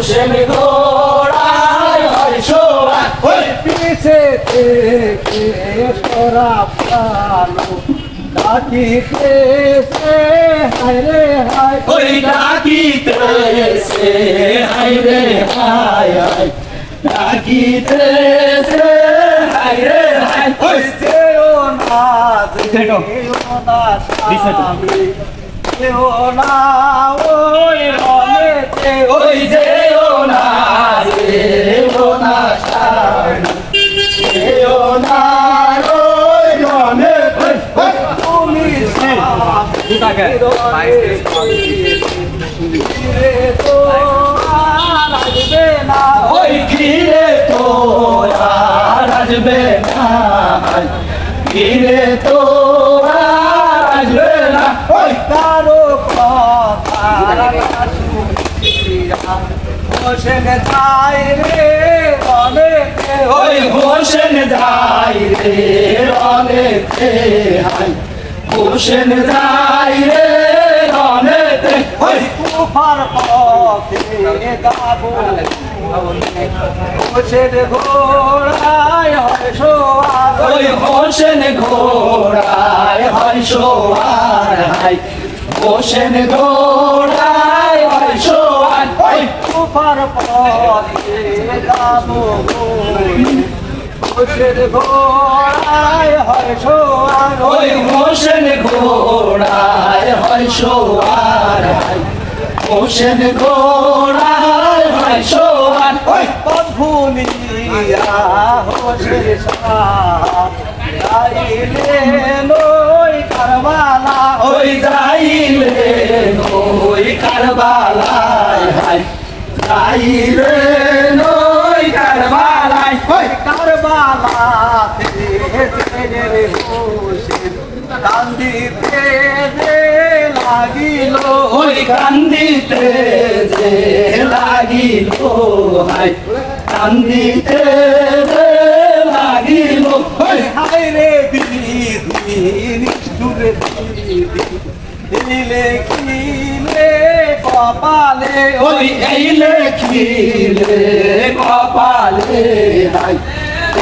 হোসেন ঘোড়ায় হয় সোয়া ওই পিছে থেকে তোরা পালো। ডাকিতেছে হায় রে হায়। ওই ডাকিতেছে হাই রে হাই হাই ডাকিতেছে হাই রে হাই ওই যেও না যেও না স্বামী। যেও না ওই ওই না যেও না রে লাগবে না ওই ঘিরে তো আসবে না ঘিরে তো আর না ওই কারও কথা হোসেন যাই রে অনেকে ওই হোসেন যাই রে রনেতে হাই। হোসেন যাই রে রনেতে ওই তুফার পথে গাবো হোসেন ঘোড়ায় হয় সোয়ার ওই হোসেন ঘোড়ায় হয় সোয়ার হাই। হোসেন ঘোড়ায় পথে গাবো হোসেন ঘোড়ায় হয় সোয়ার ওই হোসেন ঘোড়ায় হয় সোয়ার হোসেন ঘোড়ায় হয় সোয়ার ওই বন্ধুনিয়া হোসেন গাইলে নই কারবালা ওই যাইলে ওই কারবালায় হাই যাইলে ওই কারবালায় ওই। কারবালাতে কান্দিতে যে লাগিল। ওই কান্দিতে যে লাগিল হাই কান্দিতে যে লাগিল ওই। হায় রে বিধি নিষ্ঠুরে বিধি দিলে কপালে ওই এই লেখিলে, কপালে হাই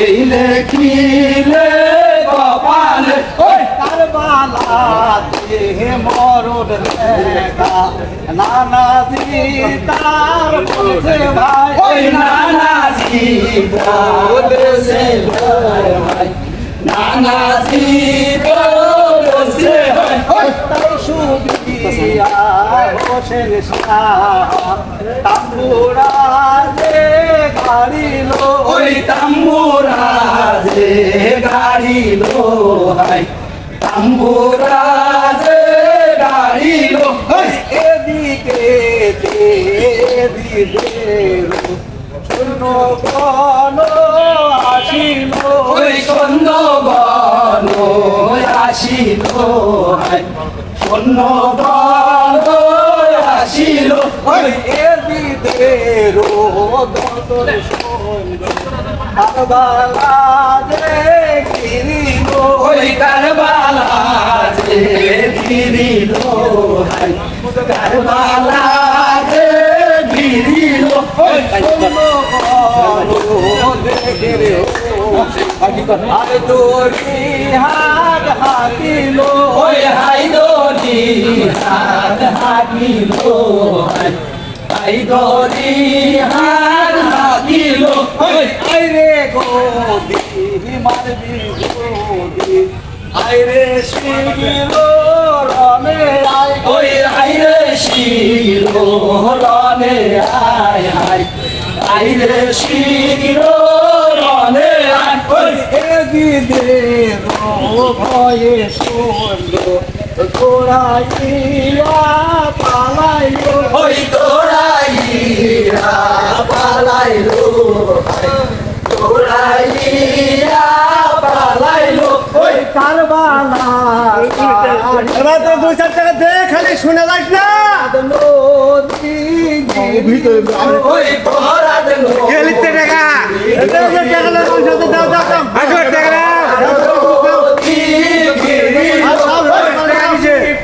এই লেখিলে, কপালে ওই কারবালাতে মরণ লেখা। নানা তার বলছে ভাই, ওই নানাজি বলেছে ভাই। নানাজি বলেছে ভাই তাই সুবিয়া হোসেন শাহ তাম্বুরা যে গাড়িল ওই তাম্বুরা যে গাড়ি লো হাই যে গাড়ি লো হাই এদিকে এদিকে শূন্য গণ আসিল। ওই সৈন্য গণ আসিল। সৈন্য গণ আসিল। এদিকে দন্তর সৈন্য কারবালা যে গিরিল ওই কারবালা যে গিরিল কারবালা যে গিরিল ওই আর দোরি হাত হাতিল। হাত হাকিল হাই দরি হাত হাকিল ওই আইরে গোদি মারবি গোদি আইরে শিগিল রমে আই ওই আইরে শিলো রনে আয় হাই আইরে শিলো আয় ওই এদিকে ভয়ে শূন্য গোড়াইয়া পালাইলো। ওই তোরাইরা পালাইলো। তোরাইরা পালাইলো। ওই কারবালা এবার তো দুই চার টাকা দে খালি শুনে যাস না। ওই টাকা টাকা না মানুষ হাতে দাও দাও দাও।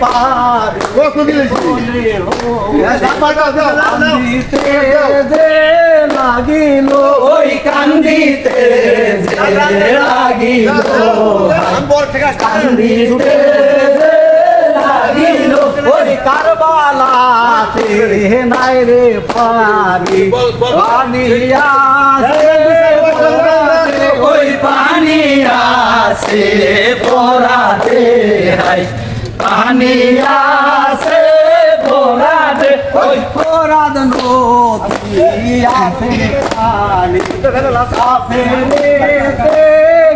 পারি দাও কান্দিতে লাগিল ওই কান্দিতে লাগিল। কান্দিতে লাগিল ওই কারবালাতে নাই রে পানি। পানি ওই পানি আসে পরাতে হাই। পানি আসে পরাতে ওই অপরাধ নদী আসে পানি। সাফেরেতে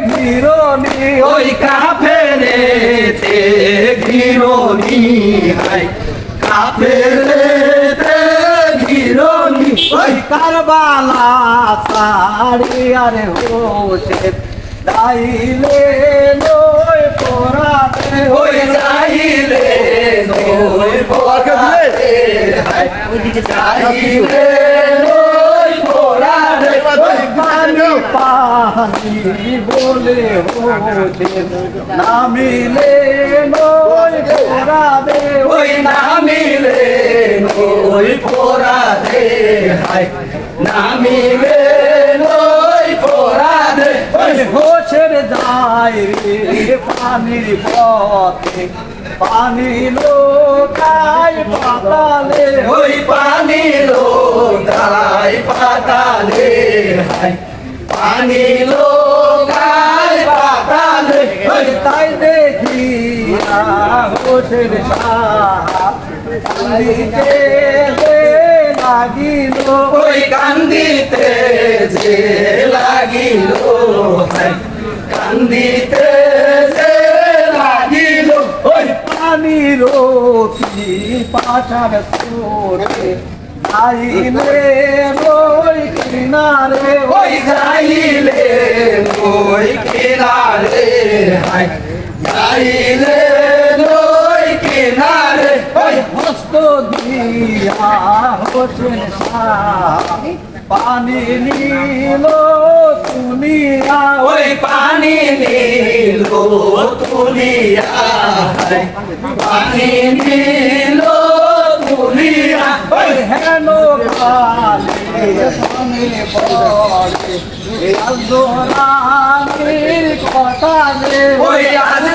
ঘিরনি, ওই কাফেরেতে ঘিরনি হাই কাফেরেতে ঘিরনি, ওই কারবালা সারি আরে হোসে দাইলে নয় পরাতে ওই যাইলে ওই পরাতে যাইলে ওই পরাতে পানি পানি বলে নামিলে নয় পরাবে ওই নামিলে ওই পরাতে হাই নামিলে ওই পরাতে ওই হোসের যায় রে পানির পথে পানি লোকায় পাতালে। ওই পানি লোকায় পাতালে পানি লোকায় পাতালে ওই তাই দেখি হোসের সাহিতে লাগিল, ওই কান্দিতে যে লাগিল কান্দিতে যে লাগিল, ওই পানি রোতি পাশার তোরে আইলে রই কিনারে, ওই যাইলে ওই কিনারে যাইলে ওই কিনারে ওই হস্ত দিয়া হোসেন পানি নীল তুলিয়া। ওই পানি নীল তুলিয়া। পানি নীল তুলিয়া। ওই হেন কথা রে ওই আজ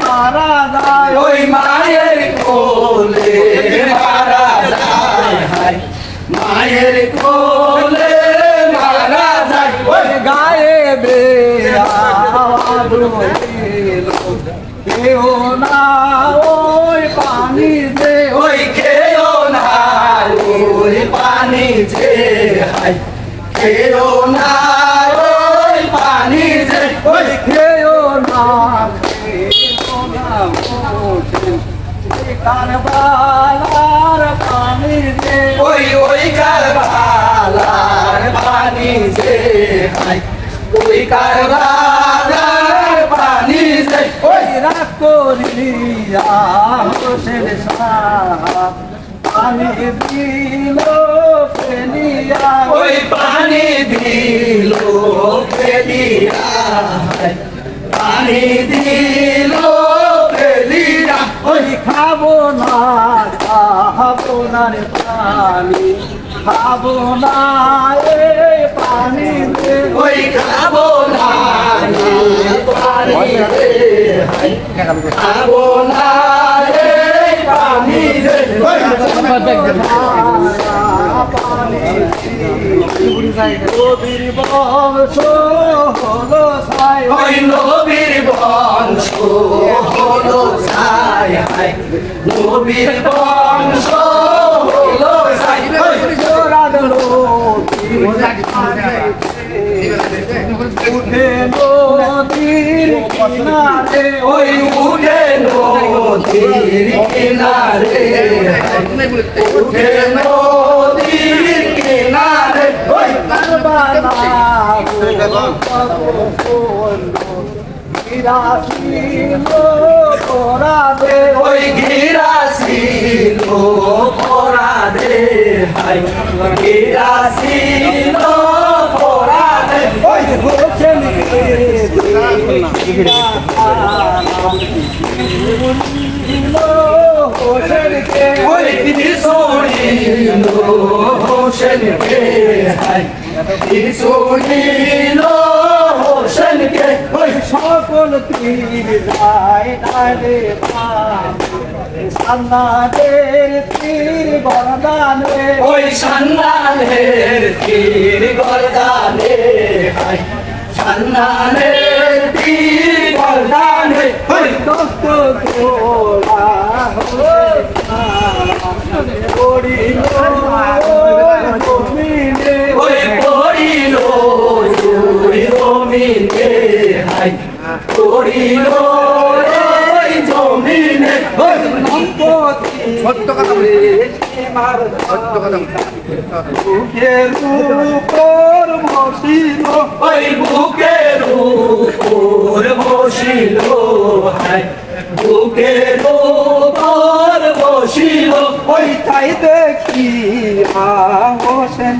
মারা যায় ওই মায়ের কোলে মারা যায় মায়ের কোলে মারা যায় ওই গায়ে বেড়া কেউ না, ওই পানি দে ওই খেও না, ওই পানি যে হাই খেও না, ওই পানি যে ওই কেউ না কেউ না কারবালার পানি দে ওই ওই কারবালার পানি যে হাই ওই কারবালার রাগ করিয়া হোসেন পানি দিল ফেলিয়া ওই পানি দিল ফেলিয়া পানি দিল ফেলিয়া ওই খাব না খাব না পানি খাব না পানি ওই খাব না পানি খাব না পানি দে বংশ হলো সাই ওই নবীর বংশ হলো সাই নবীর বংশ হলো সাই উঠে নদীর কিনারে ওই উঠে নদীর কিনারে উঠে নদীর কিনারে ওই পরাদে ওই গিরাসিল পরাদে হাই গিরাসিল পরাদে ওই হোসেন ওই ত্রিশূলিল হোসেন হাই সকল তীর যায় ডালে সান্নাদের তীর বরদানে ওই সন্ন্যানের তীর গরদানে হাই সন্ন্যানের তীর গরদানে ওই দোস্ত গোলা পড়িল জমিনে ওই পড়িল জমিনে হাই পড়িল জমিনে সত্য কথা সত্য কথা। বুকের উপর বসিল ওই বুকের উপর বসিল হাই বুকের উপর বসিল। ওই তাই দেখি হোসেন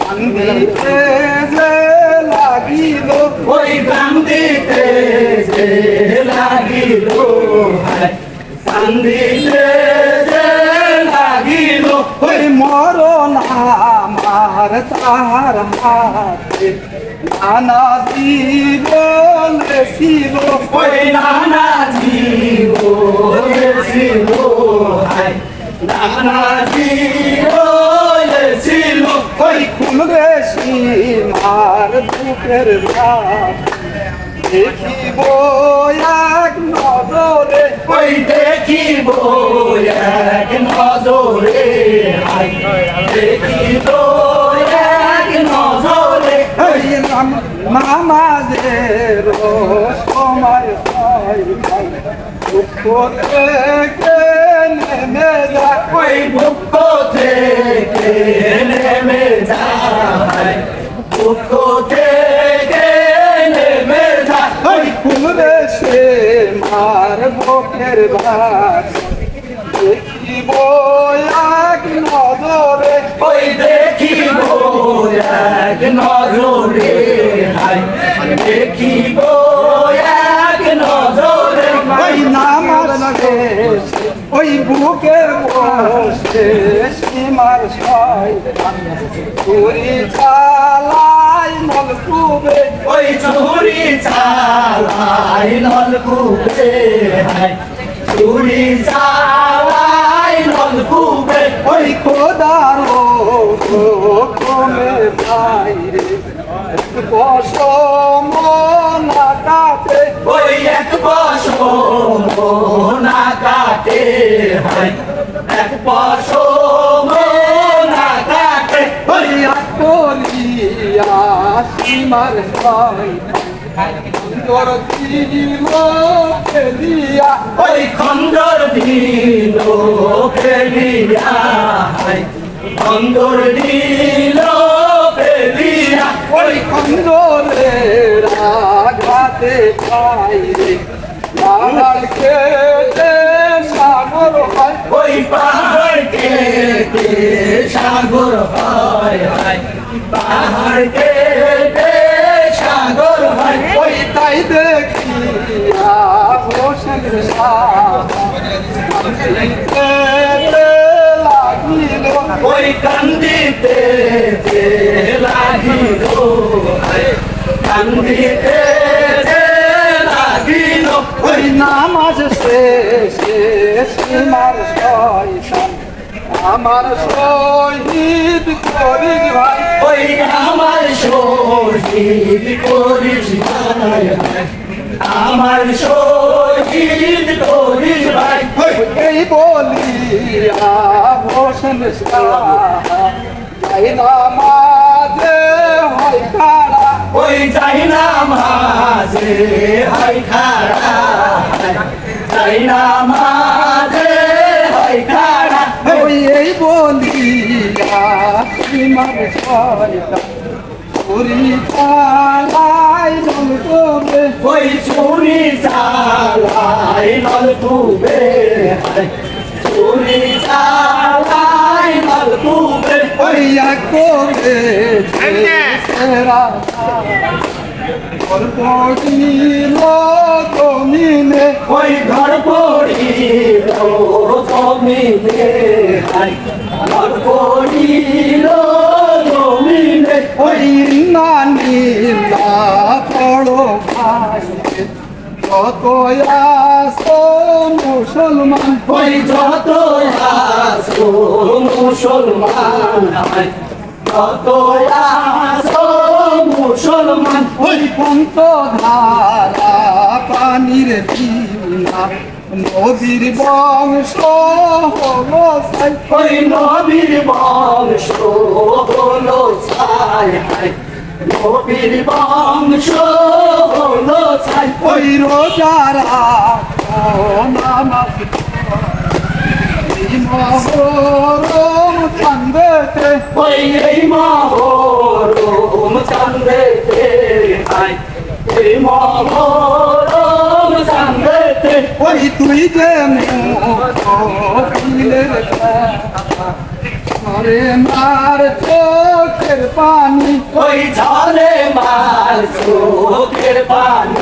সঙ্গীতে যে লাগিল। ওই কান্দিতে যে লাগিল কান্দিতে যে লাগিল। ওই মরণ আমার তাহার হাতে। নানা জীবন ছিল ওই নানা জীব ছিল হাই নানা জীব ছিল ওই খুলরে সীমার বুকের দেখিব এক নজরে। ওই দেখিব এক নজরে হাই দেখিব নামাজের সময় হয়। দুঃখ থেকে নেমে যায়। ওই দুঃখ থেকে নেমে যায়। দুঃখ থেকে নেমে যায়। ওই সে মার বুকের ভাত দেখিব এক নজরে। ওই দেখিব এক নজরে হাই। দেখিব এক নজরে। ওই নামার ওই বুকে বসে সীমার ছয় পুরি চালাই নলকুবে ওই চুরি চালাই নলকূপে হাই। চুরি চালাই নলকূপে ওই খোদারো কমে বাইরে। বসম না কাটে ওই এক বছর না কাটে হাই। এক বছর না কাটে ওই আকলিয়া সীমার ছয় তোর ওই খন্দর দিল খন্দর দিল ওই খন্দরে রাঘাতে পাইরে পাহাড় হয়। ওই পাহাড় কেটে সাগর হয় পাহাড় নামাজ সীমার শয়তান আমার শহীদ করিস ভাই আমার শহীদ করিস ভাই আমার শহীদ করিস ভাই এই বলিয়া হোসেন যাই নামাজে হয় ওই যাই না মাঝে হাই খাড়া। যাই না মাঝে হাই খাড়া। ওই এই বলিয়া সীমার শয়তান পুরি চালাই জল করে ওই চুরি চালাই চুরি ওই এক গল্প দিল জমিনে ওই ঘর পড়িল জমিনে ঘর পড়িল জমিনে ওই নানিলা পড়ো ভাই। কত আসো মুসলমান ওই যত আসো মুসলমান যত আসো মুসলমান ওই পন্ত ধারা পানির বিনা নদীর বংশ হলো সাই ওই নবীর বংশ হলো ছাই নবীর বংশ হলো ছাই। ওই রোজারা নামাজ মহরম চান্দেতে ওই এই মহরম এই মহরম ওই তুই যে ঘরে মার চোখের পানি ওই ঝরে মার চোখের পানি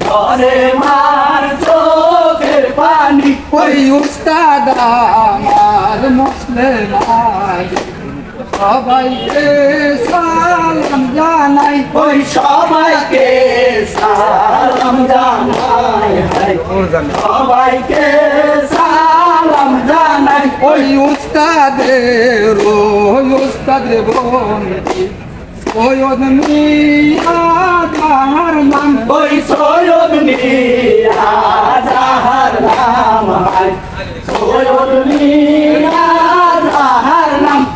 ঝরে মার চোখের পানি ওই উস্তাদ আমার লাগে সবাইকে সালাম জানাই ওই সবাইকে সালাম জানাই সবাইকে সালাম জানাই ওই উস্তাদের ওই উস্তাদের বন্ধি সৈয়দ মিয়া তাহার নাম। ওই সৈয়দ মিয়া নাম। সৈয়দ মিয়া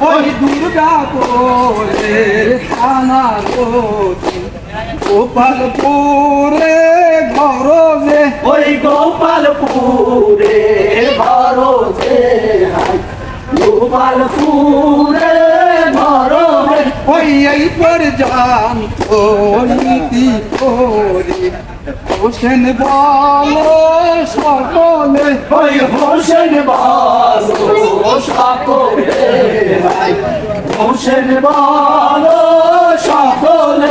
ওই দুর্গাপুরের থানা রোজি গোপালপুরে ঘর যে ওই গোপালপুরে হাই। গোপালপুরে ভরসে ওই এই পর্যন্ত নীতি করি। হোসেন বলো সকলে ওই হোসেন বলো সকলে হোসেন বলো সকলে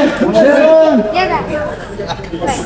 Yeah, that.